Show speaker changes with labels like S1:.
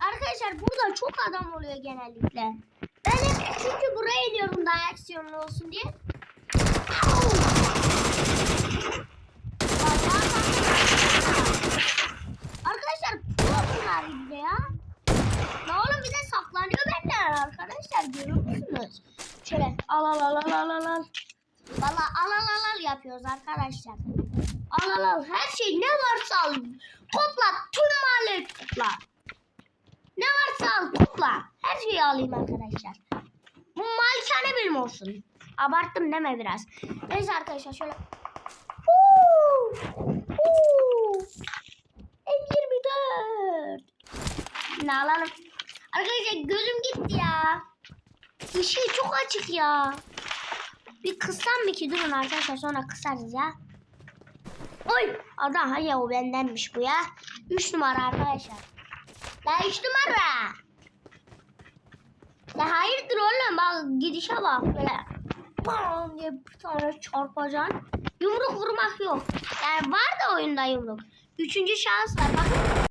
S1: Arkadaşlar burada çok adam oluyor genellikle. Ben hep çünkü buraya iniyorum daha aksiyonlu olsun diye. Arkadaşlar pro bunlar gibi ya. Ne oğlum bir de saklanıyor benden arkadaşlar görüyor musunuz? Şöyle al al al al al al. Valla al al al al yapıyoruz arkadaşlar. Al al al her şey ne varsa al. Topla tüm mahalleyi topla. Ne varsa al topla. Her şeyi alayım arkadaşlar. Bu malikane benim olsun. Abarttım deme biraz. Neyse arkadaşlar şöyle. Huu! Huu! M24. Ne alalım? Arkadaşlar gözüm gitti ya. Işığı çok açık ya. Bir kıssam mı ki? Durun arkadaşlar sonra kısarız ya. Oy! Adam hayır o bendenmiş bu ya. 3 numara arkadaşlar. La 3 numara. La hayırdır oğlum bak gidişe bak böyle. Bam diye bir tane çarpacaksın. Yumruk vurmak yok. Yani var da oyunda yumruk. Üçüncü şans var. Bakın